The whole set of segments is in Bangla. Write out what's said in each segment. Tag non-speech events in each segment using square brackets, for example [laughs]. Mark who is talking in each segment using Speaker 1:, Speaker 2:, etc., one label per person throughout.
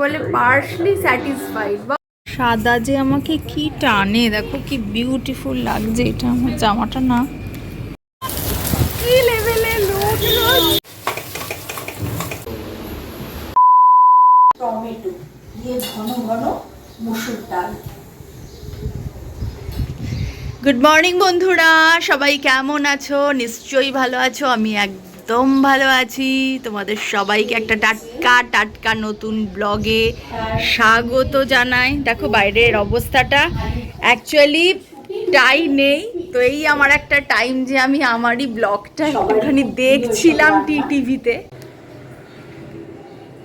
Speaker 1: বলে পার্শলি স্যাটিসফাইড বা সাদা যে আমাকে কি টানে দেখো কি বিউটিফুল লাগছে এটা আমার জামাটা না। কি লেভেলে লোক
Speaker 2: টমেটো দিয়ে ঘন ঘন মুসুর ডাল।
Speaker 1: গুড মর্নিং বন্ধুরা। সবাই কেমন আছো? নিশ্চয়ই ভালো আছো। আমি একদম ভালো আছি। তোমাদের সবাইকে একটা টাটকা টাটকা নতুন ব্লগে স্বাগত জানাই। দেখো বাইরের অবস্থাটা। অ্যাকচুয়ালি টাই নেই। তো এই আমার একটা টাইম যে আমি আমারই ব্লগটা একটুখানি দেখছিলাম টিভিতে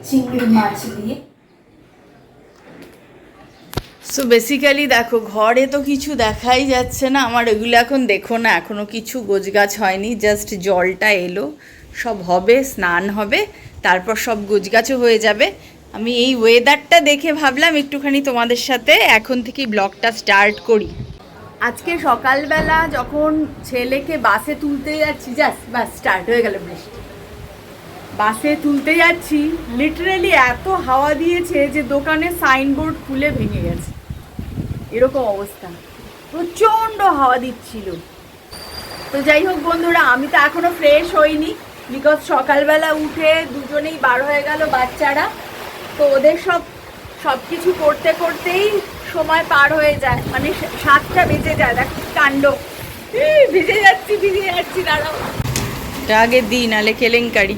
Speaker 2: চিংড়ি মাছ দিয়ে।
Speaker 1: সো বেসিক্যালি দেখো, ঘরে তো কিছু দেখাই যাচ্ছে না। আমার এগুলো এখন দেখো না এখনও কিছু গোছগাছ হয়নি। জাস্ট জলটা এলো। সব হবে, স্নান হবে, তারপর সব গোছগাছও হয়ে যাবে। আমি এই ওয়েদারটা দেখে ভাবলাম একটুখানি তোমাদের সাথে এখন থেকেই ব্লগটা স্টার্ট করি। আজকে সকালবেলা যখন ছেলেকে বাসে তুলতে যাচ্ছি জাস্ট বাস স্টার্ট হয়ে গেল বৃষ্টি। বাসে তুলতে যাচ্ছি লিটারেলি এত হাওয়া দিয়েছে যে দোকানে সাইনবোর্ড খুলে ভেঙে গেছে। এরকম অবস্থা। প্রচণ্ড হাওয়া দিচ্ছিল। তো যাই হোক বন্ধুরা, আমি তো এখনও ফ্রেশ হইনি বিকজ সকালবেলা উঠে দুজনেই বার হয়ে গেল বাচ্চারা। তো ওদের সব সব কিছু করতে করতেই সময় পার হয়ে যায়। মানে সাতটা বেজে যায়। দেখ কাণ্ড। ভিজে যাচ্ছি ভিজে যাচ্ছি, দাঁড়াও। আগে দিই নালে কেলেঙ্কারি।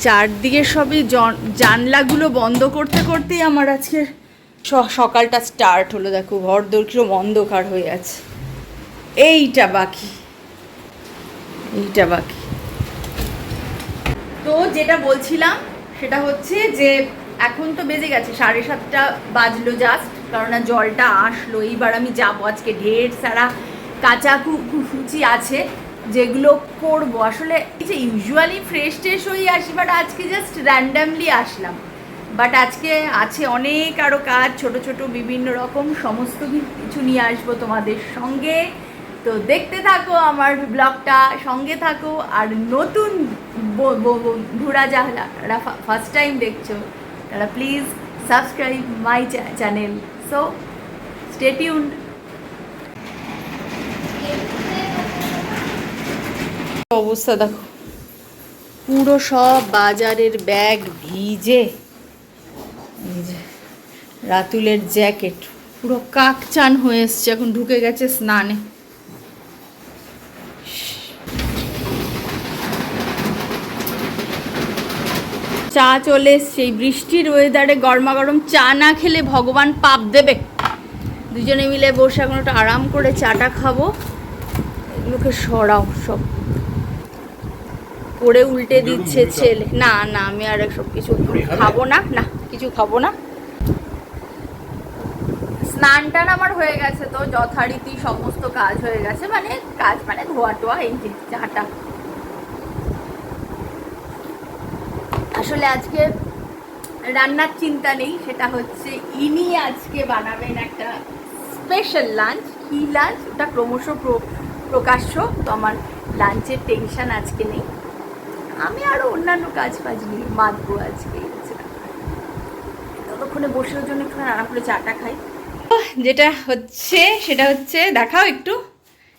Speaker 1: চারদিকে সবই জন- জানলাগুলো বন্ধ করতে করতেই আমার আজকে সকালটা স্টার্ট হলো, দেখো, ঘর দোর কিরম অন্ধকার হয়ে আছে। এইটা বাকি। এইটা বাকি। তো যেটা বলছিলাম, সেটা হচ্ছে যে, এখন তো বেজে গেছে, সাড়ে সাতটা বাজলো জাস্ট কারণ জলটা আসলো। এইবার আমি যাব আজকে ঢের সারা কাঁচা কুচি আছে, যেগুলো করব। আসলে যে ইউজুয়ালি ফ্রেশ ট্রেশ হয়ে আসি বাট আজকে জাস্ট র্যান্ডামলি আসলাম। বাট আজকে আছে অনেক আরও কাজ, ছোট ছোট বিভিন্ন রকম, সমস্ত কিছু নিয়ে আসব তোমাদের সঙ্গে। তো দেখতে থাকো আমার ব্লগটা, সঙ্গে থাকো। আর নতুন বন্ধুরা যারা ফার্স্ট টাইম দেখছ, তারা please subscribe my channel so stay tuned অবস্থা দেখো। পুরো সব বাজারের ব্যাগ ভিজে। রাতুলের জ্যাকেট পুরো কাকচান হয়ে এসছে এখন ঢুকে গেছে স্নানে। চা চলে এসছে এই বৃষ্টির ওয়েদারে গরমা গরম চা না খেলে ভগবান পাপ দেবে। দুজনে মিলে বসে এখন একটু আরাম করে চাটা খাব। এগুলোকে সরাও সব। করে উল্টে দিচ্ছে ছেলে। না না আমি আর সব কিছু খাব না না। কিছু খাব না। স্নান টান আমার হয়ে গেছে তো, যথারীতি সমস্ত কাজ হয়ে গেছে মানে কাজ মানে ধোয়া টোয়া, এই চাটা। আসলে আজকে রান্নার চিন্তা নেই, সেটা হচ্ছে ইনি আজকে বানাবেন একটা স্পেশাল লাঞ্চ কি লাঞ্চ ওটা ক্রমশ প্র- প্রকাশ্য, তো আমার লাঞ্চের টেনশন আজকে নেই। আমি আরও অন্যান্য কাজ ফাজ নিয়ে মাতবো আজকে। ততক্ষণে বসে ওর জন্য একটু রান্না করে চাটা খাই। যেটা হচ্ছে সেটা হচ্ছে দেখাও একটু।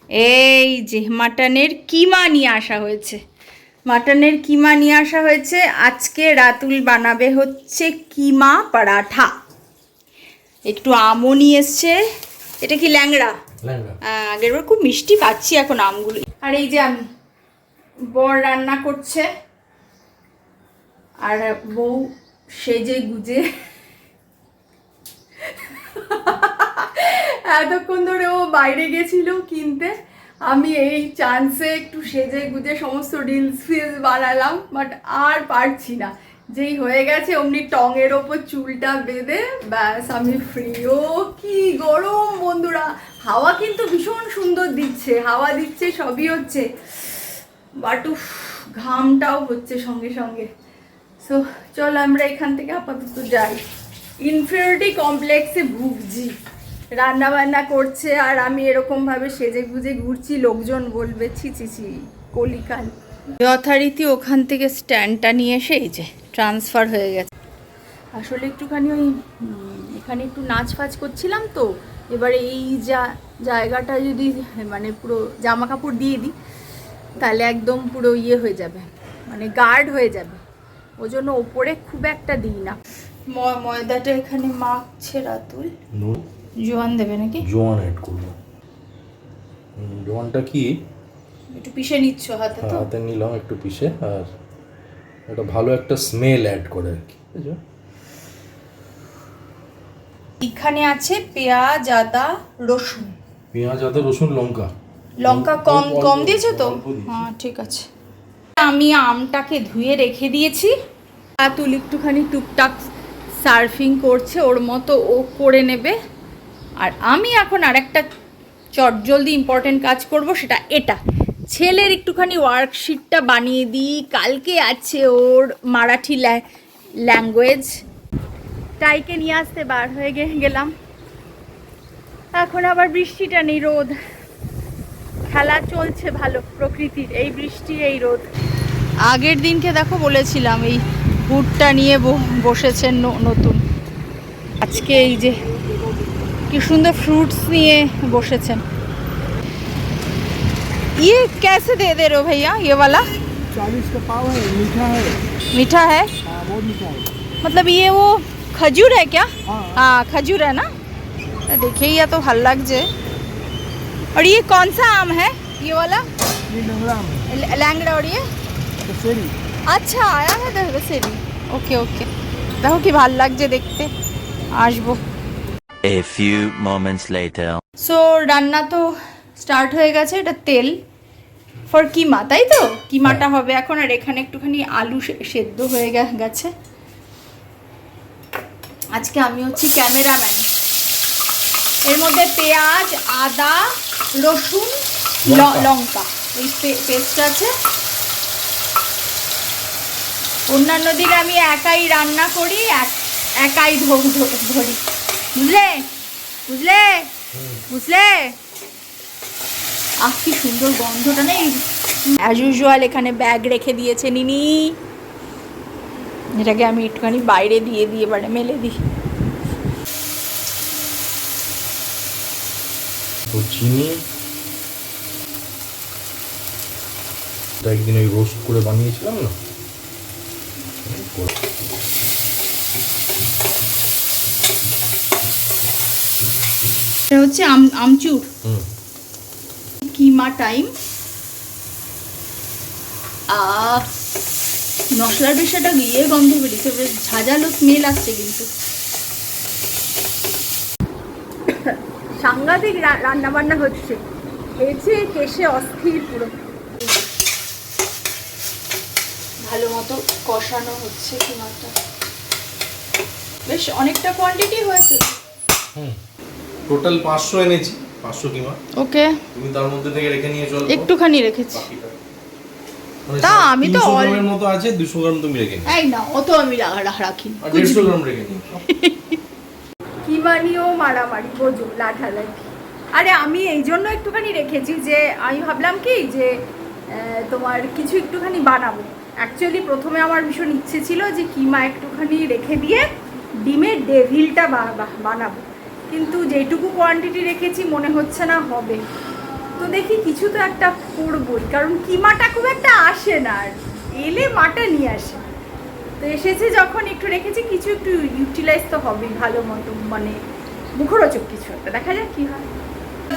Speaker 1: এই যে মাটনের কিমা নিয়ে আসা হয়েছে। মাটনের কিমা নিয়ে আসা হয়েছে। আজকে রাতুল বানাবে হচ্ছে কিমা পরাঠা। একটু আমও নিয়ে এসছে। এটা কি ল্যাংড়া? আহ, আগের বার খুব মিষ্টি পাচ্ছি এখন আমগুলো। আর এই যে আমি বর রান্না করছে। আর বউ সেজে গুজে এতক্ষণ ধরে ও বাইরে গেছিল কিনতে। আমি এই চান্সে একটু সেজে গুজে সমস্ত রিলস ফিলস বানালাম বাট আর পারছি না। যেই হয়ে গেছে, অমনি টঙের ওপর চুলটা বেঁধে, ব্যাস, আমি ফ্রি ও কি গরম বন্ধুরা! হাওয়া কিন্তু ভীষণ সুন্দর দিচ্ছে, হাওয়া দিচ্ছে, সবই হচ্ছে। বাট ঘামটাও হচ্ছে সঙ্গে সঙ্গে। সো চল আমরা এখান থেকে আপাতত যাই। ইনফিরিয়রিটি কমপ্লেক্সে ভুগছি। রান্না বান্না করছে আর আমি এরকম ভাবে সেজে গুজে ঘুরছি লোকজন বলবে ছি ছি ছি কলিকাল। যথারীতি ওখান থেকে স্ট্যান্ডটা নিয়ে এসে এই যে ট্রান্সফার হয়ে গেছে। আসলে একটুখানি ওই এখানে একটু নাচ ফাচ করছিলাম তো এবারে এই যা জায়গাটা যদি মানে পুরো জামা কাপড় দিয়ে দিই তাহলে একদম পুরো ইয়ে হয়ে যাবে মানে গার্ড হয়ে যাবে। ওই জন্য ওপরে খুব একটা দিই না। ময়দাটা এখানে মাখছে রাতুল।
Speaker 3: নুন
Speaker 1: জোয়ান দেবে নাকি?
Speaker 3: জোয়ান অ্যাড করব। জোয়ানটা কি?
Speaker 1: একটু পিষে নিচ্ছ হাতে তো।
Speaker 3: হাতে নিলাম একটু পিষে আর একটা ভালো একটা স্মেল অ্যাড করে আর কি
Speaker 1: এখানে আছে পেঁয়াজ আদা রসুন।
Speaker 3: পেঁয়াজ আদা রসুন লঙ্কা।
Speaker 1: লঙ্কা কম কম দিয়েছ তো? হ্যাঁ ঠিক আছে। আমি আমটাকে ধুয়ে রেখে দিয়েছি। আতুল একটুখানি টুকটাক সার্ফিং করছে, ওর মতো ও করে নেবে। আর আমি এখন আরেকটা চটজলদি ইম্পর্টেন্ট কাজ করব, সেটা এটা। ছেলের একটুখানি ওয়ার্কশিটটা বানিয়ে দিই। কালকে আছে ওর মারাঠি ল্যাঙ্গুয়েজ টাইকে নিয়ে আসতে বার হয়ে গেলাম। এখন আবার বৃষ্টিটা নেই, রোদ। খেলা চলছে ভালো প্রকৃতির, এই বৃষ্টি, এই রোদ। আগের দিনকে দেখো বলেছিলাম, এই ভুট্টা নিয়ে ব- বসেছেন ন- নতুন আজকে এই যে কি সুন্দর ফ্রুটস নিয়ে বসেছেন ये कैसे दे दे रहे हो भैया ये वाला
Speaker 4: चालीस का पाव है मीठा है
Speaker 1: मीठा है
Speaker 4: हाँ बहुत मीठा है
Speaker 1: मतलब ये वो खजूर है क्या
Speaker 4: हाँ
Speaker 1: हाँ खजूर है ना तो देखिए ये तो हल लग जाए और ये कौन सा आम है ये वाला
Speaker 4: ये लंगड़ा में
Speaker 1: ल- लैंगड़ा और ये
Speaker 4: दशहरी
Speaker 1: আচ্ছা আয়া হ্যাঁ দেখো সেরি ওকে ওকে। দেখো কি ভালো লাগছে দেখতে। আসব।
Speaker 5: A few moments later.
Speaker 1: So রান্না তো স্টার্ট হয়ে গেছে এটা তেল। ফর কিমা তাই তো? কিমাটা হবে এখন আর এখানে একটুখানি আলু সে- সেদ্ধ হয়ে গেছে। আজকে আমি হচ্ছি ক্যামেরাম্যান। এর মধ্যে পেঁয়াজ আদা রসুন ল-
Speaker 3: লঙ্কা।
Speaker 1: লঙ্কা। এই পেস্ট আছে। অন্যান্য দিন আমি একাই রান্না করি একাই ধ- ধ- ধরি। বুঝলে? বুঝলে? বুঝলে? আহ, কি সুন্দর গন্ধটা নেই। অ্যাজ ইউজুয়াল এখানে ব্যাগ রেখে দিয়েছে নিনি। এটাকে আমি একটুখানি বাইরে দিয়ে দিয়ে এবারে মেলে দিই।
Speaker 3: চিনি। একদিন ওই রোস্ট করে বানিয়েছিলাম না? এই
Speaker 1: এটা হচ্ছে আম আমচুর। কিমা টাইম। আহ মশলার বেশ একটা ইয়ে গন্ধ বেরিয়েছে বেশ ঝাঁঝালো স্মেল আসছে কিন্তু। সাংঘাতিক রান্না বান্না হচ্ছে। খেয়েছে কেসে অস্থির পুরো। ভালো মতো কষানো হচ্ছে কিমাটা। বেশ অনেকটা কোয়ান্টিটি হয়েছে
Speaker 3: হুম। টোটাল পাঁচশো এনেছি পাঁচশো কিমা।
Speaker 1: ওকে।
Speaker 3: তুমি তার মধ্যে থেকে রেখে নিয়ে চলো।
Speaker 1: একটুখানি রেখেছি।
Speaker 3: মানে
Speaker 1: তা আমি তো
Speaker 3: 300
Speaker 1: all-
Speaker 3: গ্রামের মতো আছে দুশো গ্রাম তুমি রেখে নিও
Speaker 1: এই না অত আমি রাখি
Speaker 3: আর দেড়শো গ্রাম রেখে নিও [laughs]
Speaker 1: কিমা নিয়েও মারামারি বোঝো লাঠালাঠি। আরে আমি এই জন্য একটুখানি রেখেছি যে আমি ভাবলাম কি যে তোমার কিছু একটুখানি বানাবো। অ্যাকচুয়ালি প্রথমে আমার ভীষণ ইচ্ছে ছিল যে কিমা একটুখানি রেখে দিয়ে ডিমের ডেভিলটা বানাবো। কিন্তু যেটুকু কোয়ান্টিটি রেখেছি মনে হচ্ছে না হবে। তো দেখি কিছু তো একটা করবোই, কারণ কিমাটা খুব একটা আসে না আর। এলে মাটা নিয়ে আসে। তো এসেছে যখন একটু রেখেছি, কিছু একটু ইউটিলাইজ তো হবেই ভালো মতো মানে মুখরোচক কিছু একটা। দেখা যাক কি হয়।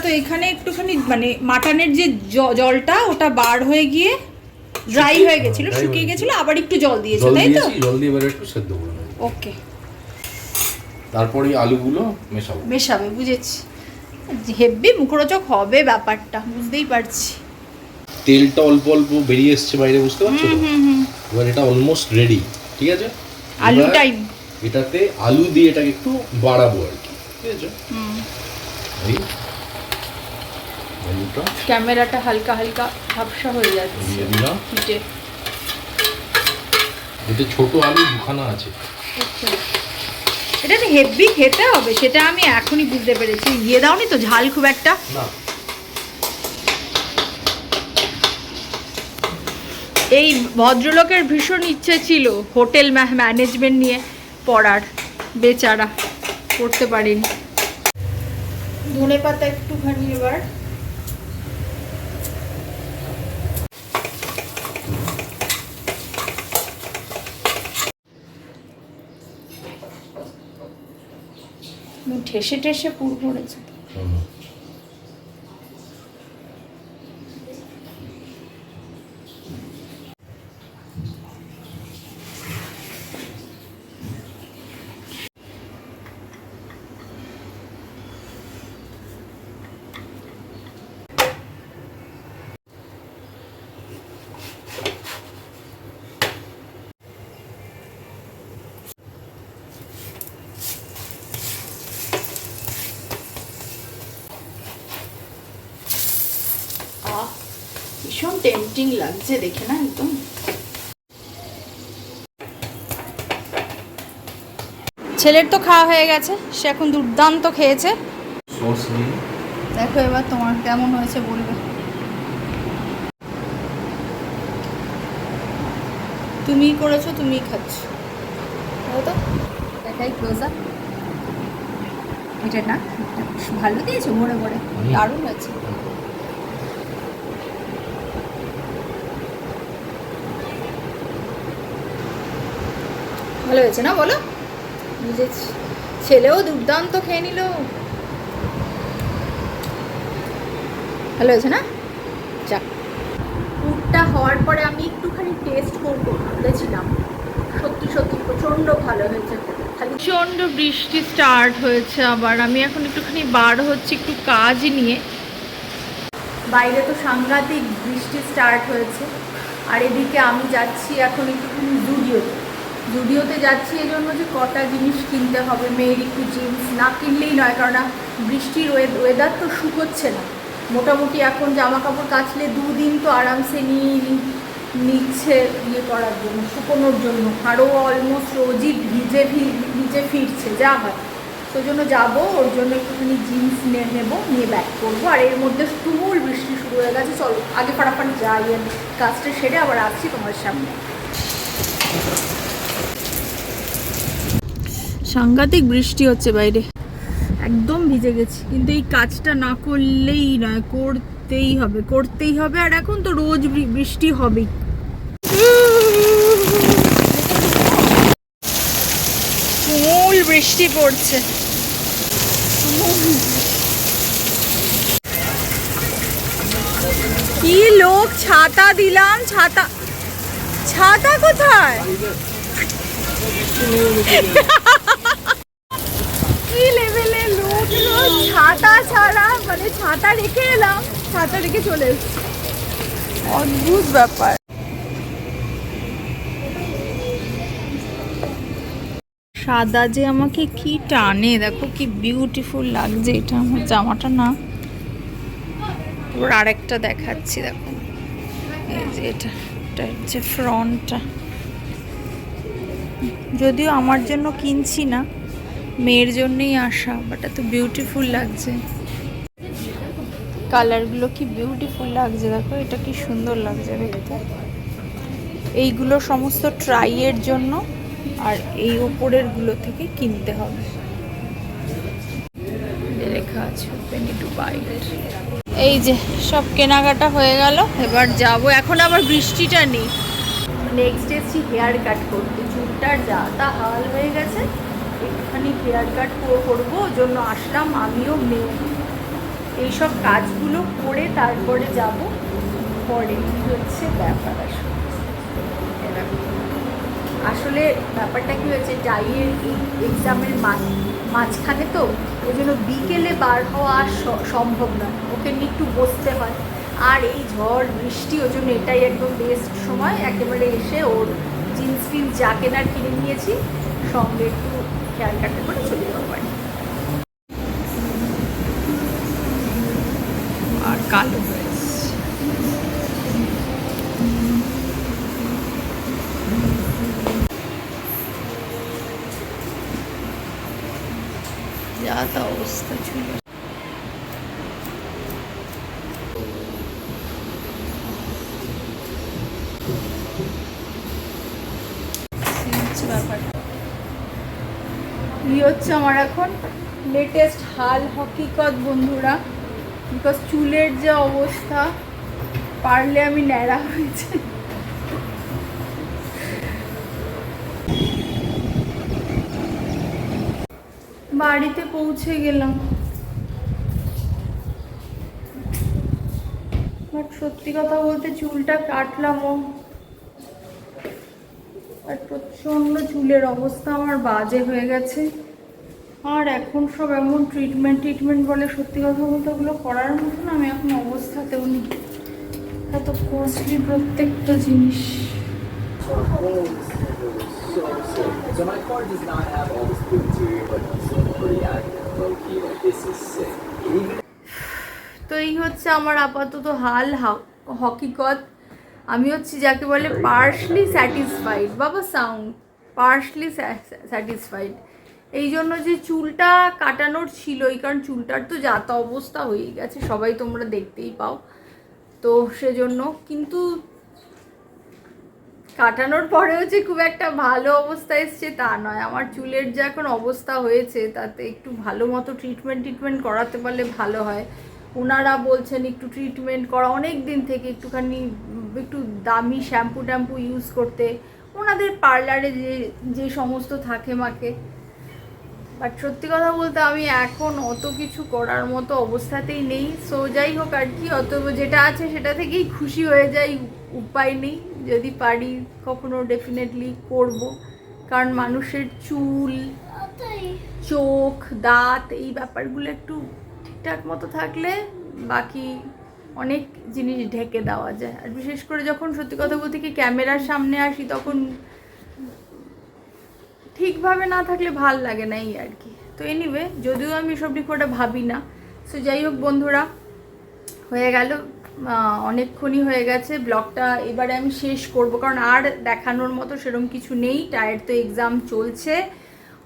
Speaker 1: তো এখানে একটুখানি মানে মাটনের যে জলটা, ওটা বার হয়ে গিয়ে ড্রাই হয়ে গেছিল শুকিয়ে গেছিল আবার একটু জল দিয়েছ তাই তো?
Speaker 3: জল দিয়ে এবারে একটু সেদ্ধ করে নেব।
Speaker 1: ওকে।
Speaker 3: তারপরে আলুগুলো মেশাবো।
Speaker 1: মেশাবে বুঝেছি। হেব্বি মুখরোচক হবে ব্যাপারটা বুঝতেই পারছি।
Speaker 3: তেলটা অল্প অল্প বেরিয়ে এসছে বাইরে বুঝতে পারছ তো?
Speaker 1: হুম হুম
Speaker 3: এবার এটা অলমোস্ট রেডি ঠিক আছে?
Speaker 1: আলু টাইম
Speaker 3: এটাতে আলু দিয়ে এটাকে একটু বাড়াবো আর কি ঠিক আছে? আলুটা
Speaker 1: ক্যামেরাটা হালকা হালকা ঝাপসা হয়ে যাচ্ছে।
Speaker 3: এতে ছোট আলু দুখানা আছে।
Speaker 1: এটা তো হেভি খেতে হবে সেটা আমি এখনই বুঝতে পেরেছি। ইয়ে দাওনি তো ঝাল খুব একটা?
Speaker 3: না।
Speaker 1: এই ভদ্রলোকের ভীষণ ইচ্ছে ছিল হোটেল ম্যানেজমেন্ট নিয়ে পড়ার। বেচারা পড়তে পারেনি। ধনে পাতা একটুখানি এবার। ঠেসে ঠেসে পুর পড়েছে আহ ভীষণ টেম্পটিং লাগছে দেখে না একদম ছেলের তো খাওয়া হয়ে গেছে সে এখন দুর্দান্ত খেয়েছে দেখো এবার তোমার কেমন হয়েছে বলবে তুমিই করেছ তুমিই খাচ্ছ তো দেখাই ক্লোজ এটা না ভালো দিয়েছ ভরে ভরে। দারুণ আছে ভালো হয়েছে না বলো? বুঝেছি ছেলেও দুর্দান্ত খেয়ে নিল। ভালো হয়েছে না? যাক পুরটা হওয়ার পরে আমি একটুখানি টেস্ট করব ভেবেছিলাম। সত্যি সত্যি প্রচণ্ড ভালো হয়েছে খালি প্রচণ্ড বৃষ্টি স্টার্ট হয়েছে আবার। আমি এখন একটুখানি বার হচ্ছে একটু কাজ নিয়ে। বাইরে তো সাংঘাতিক বৃষ্টি স্টার্ট হয়েছে। আর এদিকে আমি যাচ্ছি এখন একটুখানি জুডিওতে জুডিওতে যাচ্ছি এই জন্য যে কটা জিনিস কিনতে হবে, মেয়ের একটু জিন্স না কিনলেই নয় কারণ বৃষ্টির ওয়েদার তো শুকোচ্ছে না। মোটামুটি এখন জামা কাপড় কাচলে দুদিন তো আরামসে নিয়ে নিচ্ছে ইয়ে করার জন্য, শুকোনোর জন্য। আরও অলমোস্ট রোজই ভিজে ভিজে ফিরছে, যা হয় তো জন্য যাব, ওর জন্য একটুখানি জিন্স নিয়ে নেব, নিয়ে ব্যাক করব। আর এর মধ্যে তুমুল বৃষ্টি শুরু হয়ে গেছে, চলো, আগে ফাটাফাট যাই কাজটা সেরে আবার আসছি তোমার সামনে। সাংঘাতিক বৃষ্টি হচ্ছে বাইরে। একদম ভিজে গেছি। কিন্তু এই কাজটা না করলেই নয় করতেই হবে করতেই হবে। আর এখন তো রোজ বৃষ্টি হবেই। মূল বৃষ্টি পড়ছে। কি লোক ছাতা দিলাম ছাতা ছাতা কোথায়? কি লোক? ছাতা ছাড়া মানে ছাতা এলাম, ছাতা রেখে চলে অদ্ভুত ব্যাপার। সাদা যে আমাকে কি টানে, দেখো কি বিউটিফুল লাগছে এটা আমার জামাটা না। আরেকটা দেখাচ্ছি, দেখো। এই যে এটা এটা হচ্ছে ফ্রন্টটা যদিও আমার জন্য কিনছি না, মেয়ের জন্যই আসা বাট এত বিউটিফুল লাগছে। কালারগুলো কি বিউটিফুল লাগছে, দেখো, এটা কি সুন্দর লাগছে দেখতে। এইগুলো সমস্ত ট্রাইয়ের জন্য, আর এই ওপরেরগুলো থেকে কিনতে হবে। লেখা আছে এই যে, সব কেনাকাটা হয়ে গেল, এবার যাব। এখন আবার বৃষ্টিটা নেই। নেক্সট এসছি হেয়ার কাট করতে। চুলটার যা তা হাল হয়ে গেছে। একটুখানি হেয়ার কাট করব জন্য আসলাম আমিও মেয়ে। এইসব কাজগুলো করে তারপরে যাব। পরে হচ্ছে ব্যাপার আসলে। আসলে ব্যাপারটা কি হয়েছে, ডাইয়ের এক্সামের মাঝখানে তো ওই জন্য বিকেলে বার হওয়া আর সম্ভব নয় ওকে নিয়ে একটু বসতে হয়। আর এই ঝড়, বৃষ্টি ওই জন্য এটাই একদম বেস্ট সময়। একেবারে এসে ওর জিন্স ফিন্স যা কেনার কিনে নিয়েছি, সঙ্গে একটু খেয়াল কাটতে করে চলে যাওয়া পারি আর কালো যা তা অবস্থা ছিল এই আমার এখন লেটেস্ট হাল হকিকত বন্ধুরা। বিকজ চুলের যে অবস্থা, পারলে আমি ন্যাড়া হয়েছে বাড়িতে পৌঁছে গেলাম। বাট সত্যি কথা বলতে চুলটা কাটলামও আর প্রচণ্ড চুলের অবস্থা, আমার বাজে হয়ে গেছে। আর এখন সব এমন ট্রিটমেন্ট ট্রিটমেন্ট বলে সত্যি কথা বলতে ওগুলো করার মতন আমি এখন অবস্থাতেও নেই। এত কস্টলি প্রত্যেকটা জিনিস. তো এই হচ্ছে আমার আপাতত হাল হকিকত আমি হচ্ছি যাকে বলে পার্শলি স্যাটিসফাইড বাবা সাউন্ড পার্শলি স্যাটিসফাইড এই জন্য যে চুলটা কাটানোর ছিলই কারণ চুলটার তো যাতা অবস্থা হয়ে গেছে সবাই তোমরা দেখতেই পাও। তো সেজন্য কিন্তু কাটানোর পরেও যে খুব একটা ভালো অবস্থা এসছে তা নয়। আমার চুলের যে এখন অবস্থা হয়েছে তাতে একটু ভালো মতো ট্রিটমেন্ট ট্রিটমেন্ট করাতে পারলে ভালো হয়। ওনারা বলছেন একটু ট্রিটমেন্ট করা অনেক দিন থেকে একটুখানি একটু দামি শ্যাম্পু ট্যাম্পু ইউজ করতে। ওনাদের পার্লারে যে যে সমস্ত থাকে মাকে। বাট সত্যি কথা বলতে আমি এখন অত কিছু করার মতো অবস্থাতেই নেই। সো যাই হোক আর কি অত যেটা আছে সেটা থেকেই খুশি হয়ে যাই। উপায় নেই যদি পারি কখনো ডেফিনেটলি করব। কারণ মানুষের চুল চোখ দাঁত এই ব্যাপারগুলো একটু ঠিকঠাক মতো থাকলে বাকি অনেক জিনিস ঢেকে দেওয়া যায়। আর বিশেষ করে যখন সত্যি কথা বলতে কি ক্যামেরার সামনে আসি তখন ঠিকভাবে না থাকলে ভালো লাগে না এই আর কি। তো এনিওয়ে যদিও আমি সব খুব ভাবি না। সো যাই হোক বন্ধুরা, হয়ে গেল। অনেকক্ষণই হয়ে গেছে। ব্লগটা এবারে আমি শেষ করব। কারণ আর দেখানোর মতো সেরকম কিছু নেই। টায়ার তো এক্সাম চলছে।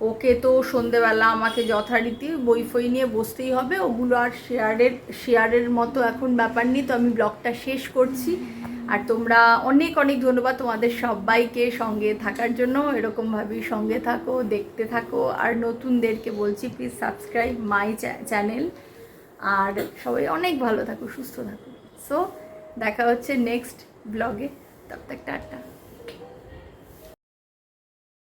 Speaker 1: ওকে তো সন্ধেবেলা আমাকে যথারীতি বই ফই নিয়ে বসতেই হবে। ওগুলো আর শেয়ারের শেয়ারের মতো এখন ব্যাপার নেই, তো আমি ব্লগটা শেষ করছি। আর তোমরা অনেক অনেক ধন্যবাদ তোমাদের সবাইকে সঙ্গে থাকার জন্য। এরকমভাবেই সঙ্গে থাকো, দেখতে থাকো। আর নতুনদেরকে বলছি প্লিজ সাবস্ক্রাইব মাই চ্যানেল আর সবাই অনেক ভালো থাকো, সুস্থ থাকো। সো দেখা হচ্ছে নেক্সট ব্লগে তব তক টাটা।